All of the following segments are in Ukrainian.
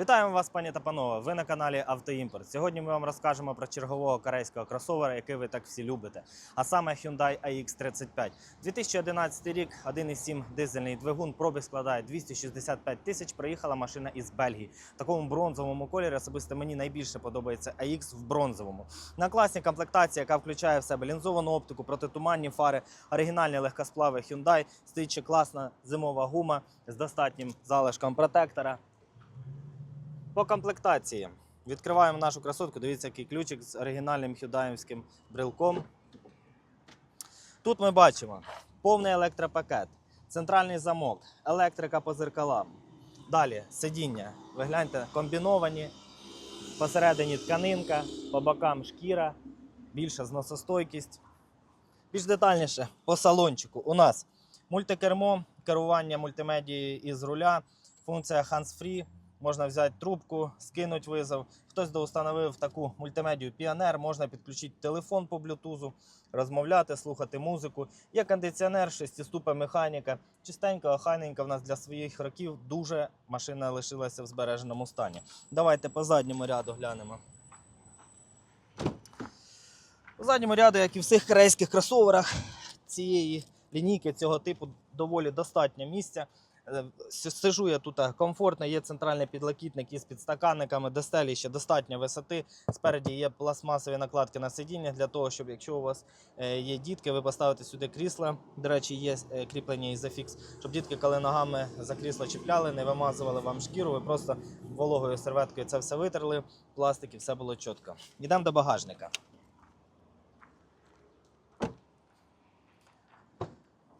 Вітаємо вас, пані та панове. Ви на каналі Автоімпорт. Сьогодні ми вам розкажемо про чергового корейського кросовера, який ви так всі любите. А саме Hyundai AX35. 2011 рік, 1,7 дизельний двигун, пробіг складає 265 тисяч. Приїхала машина із Бельгії. В такому бронзовому кольорі особисто мені найбільше подобається AX в бронзовому. На класній комплектації, яка включає в себе лінзовану оптику, протитуманні фари, оригінальні легкосплави Hyundai, стоїть ще класна зимова гума з достатнім залишком протектора. По комплектації відкриваємо нашу красотку. Дивіться, який ключик з оригінальним хюдаївським брелком. Тут ми бачимо повний електропакет, центральний замок, електрика по зеркалам. Далі сидіння. Ви гляньте, комбіновані. Посередині тканинка, по бокам шкіра, більша зносостойкість. Більш детальніше по салончику. У нас мультикермо, керування мультимедією із руля, функція hands-free. Можна взяти трубку, скинути визов. Хтось доустановив таку мультимедію Піонер, можна підключити телефон по блютузу, розмовляти, слухати музику. Є кондиціонер, шестиступа механіка. Чистенька, охайненька в нас для своїх років. Дуже машина лишилася в збереженому стані. Давайте по задньому ряду глянемо. У задньому ряду, як і в всіх корейських кросоверах, цієї лінійки цього типу доволі достатньо місця. Е, Сижу я тут комфортно, є центральний підлокітник із підстаканниками, до стелі ще достатньо висоти. Спереді є пластмасові накладки на сидіння для того, щоб якщо у вас е, є дітки, ви поставите сюди крісла. До речі, є е, кріплення ізофікс, щоб дітки, коли ногами за крісло чіпляли, не вимазували вам шкіру, ви просто вологою серветкою це все витерли, пластик і все було чітко. Йдемо до багажника.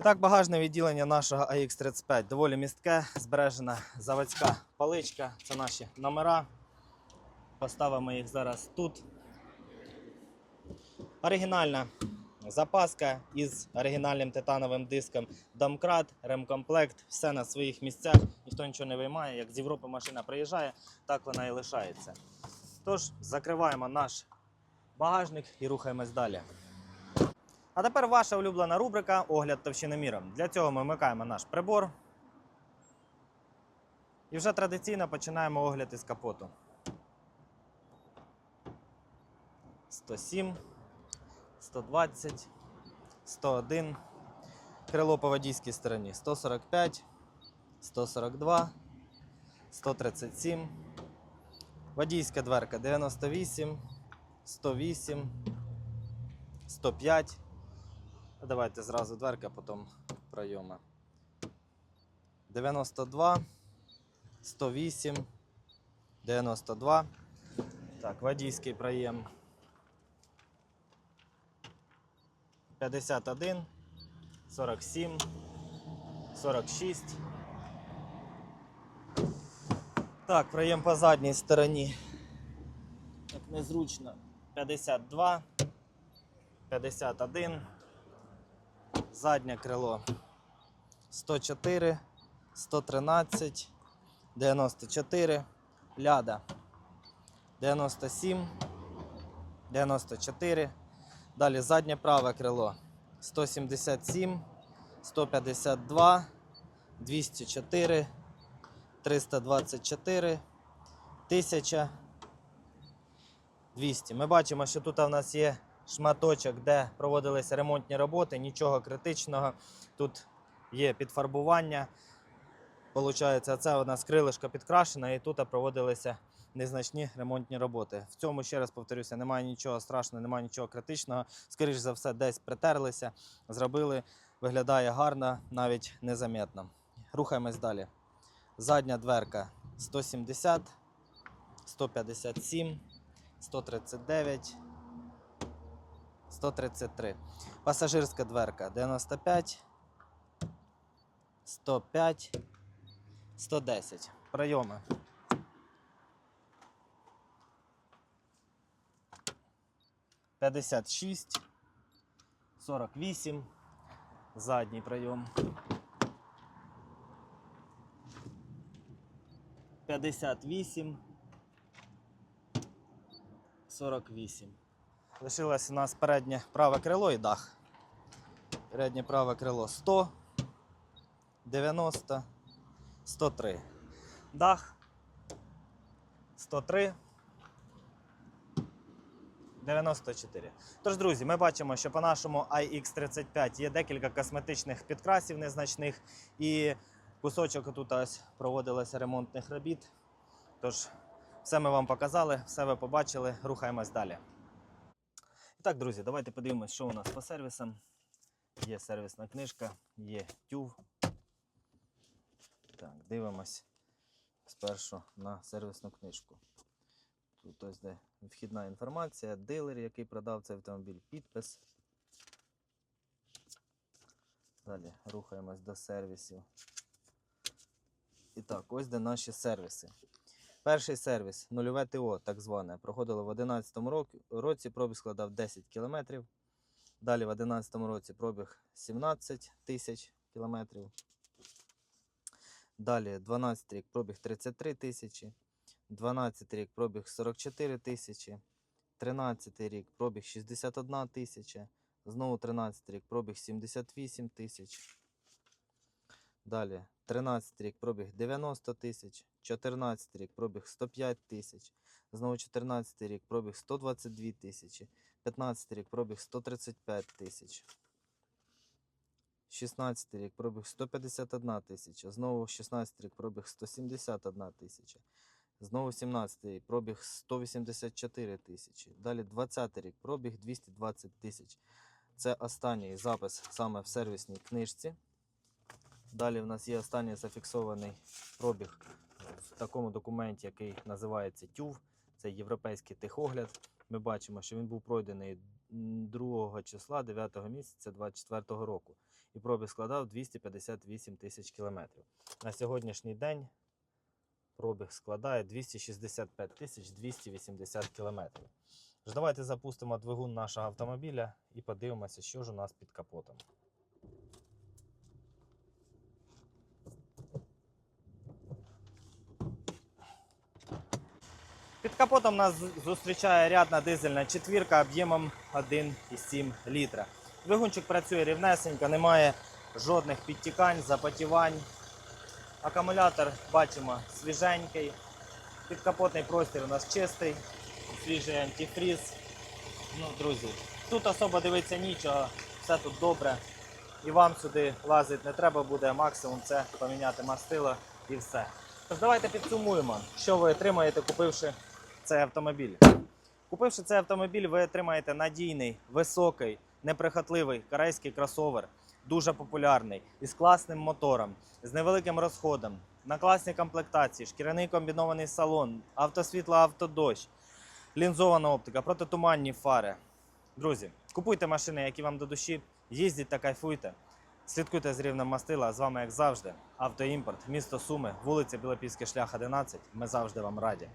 Так, багажне відділення нашого AX35 доволі містке, збережена заводська паличка. Це наші номера. Поставимо їх зараз тут. Оригінальна запаска із оригінальним титановим диском домкрат, ремкомплект, все на своїх місцях, ніхто нічого не виймає. Як з Європи машина приїжджає, так вона і лишається. Тож, закриваємо наш багажник і рухаємось далі. А тепер ваша улюблена рубрика Огляд товщиноміром. Для цього ми вмикаємо наш прибор. І вже традиційно починаємо огляд із капоту. 107, 120, 101. Крило по водійській стороні 145, 142, 137. Водійська дверка 98, 108, 105. Давайте зразу дверка, потім пройоми. 92, 108, 92. Так, водійський проєм. 51, 47, 46. Так, проєм по задній стороні. Так незручно. 52, 51 заднє крило 104, 113, 94, ляда 97, 94. Далі заднє праве крило 177, 152, 204, 324, 1000, 200. Ми бачимо, що тут у нас є шматочок, де проводилися ремонтні роботи, нічого критичного. Тут є підфарбування. Получається, це у нас крилишко підкрашено, і тут проводилися незначні ремонтні роботи. В цьому, ще раз повторюся, немає нічого страшного, немає нічого критичного. Скоріше за все, десь притерлися, зробили, виглядає гарно, навіть незаметно. Рухаємось далі. Задня дверка 170, 157, 139. 133. Пасажирська дверка 95, 105, 110. Прийоми. П'ятдесят шість, сорок вісім, задній прийом. П'ятдесят вісім, сорок вісім. Лишилось у нас переднє праве крило і дах. Переднє праве крило 100, 90, 103. Дах 103 94. Тож, друзі, ми бачимо, що по нашому iX35 є декілька косметичних підкрасів незначних і кусочок тут ось проводилося ремонтних робіт. Тож, все ми вам показали, все ви побачили, рухаємось далі. Так, друзі, давайте подивимось, що у нас по сервісам. Є сервісна книжка, є тюв. Так, дивимось спершу на сервісну книжку. Тут ось де вхідна інформація, дилер, який продав цей автомобіль, підпис. Далі рухаємось до сервісів. І так, ось де наші сервіси. Перший сервіс, нульове ТО, так зване, проходило в 2011 році, пробіг складав 10 км. Далі в 2011 році пробіг 17 тисяч кілометрів. Далі 12 рік пробіг 33 тисячі. 12 рік пробіг 44 тисячі. 13 рік пробіг 61 тисяча. Знову 13 рік пробіг 78 тисяч. Далі 13 рік пробіг 90 тисяч. 14 рік пробіг 105 тисяч. Знову 14 рік пробіг 122 тисячі. 15 рік пробіг 135 тисяч. 16 рік пробіг 151 тисяча. Знову 16 рік пробіг 171 тисяча. Знову 17 рік пробіг 184 тисячі. Далі 20 рік пробіг 220 тисяч. Це останній запис саме в сервісній книжці. Далі в нас є останній зафіксований пробіг в такому документі, який називається ТЮВ. Це європейський техогляд. Ми бачимо, що він був пройдений 2 числа 9 місяця 2024 року. І пробіг складав 258 тисяч кілометрів. На сьогоднішній день пробіг складає 265 тисяч 280 кілометрів. Давайте запустимо двигун нашого автомобіля і подивимося, що ж у нас під капотом. Під капотом нас зустрічає рядна дизельна четвірка об'ємом 1,7 літра. Двигунчик працює рівнесенько, немає жодних підтікань, запотівань. Акумулятор бачимо свіженький. Підкапотний простір у нас чистий, свіжий антифріз. Ну, друзі, тут особо дивитися нічого, все тут добре. І вам сюди лазити не треба буде, максимум це поміняти мастило і все. Тож давайте підсумуємо, що ви отримаєте, купивши цей автомобіль. Купивши цей автомобіль, ви отримаєте надійний, високий, неприхотливий корейський кросовер, дуже популярний, із класним мотором, з невеликим розходом, на класній комплектації, шкіряний комбінований салон, автосвітло, автодощ, лінзована оптика, протитуманні фари. Друзі, купуйте машини, які вам до душі, їздіть та кайфуйте. Слідкуйте з рівнем мастила. З вами, як завжди, автоімпорт, місто Суми, вулиця Білопільський шлях 11. Ми завжди вам раді.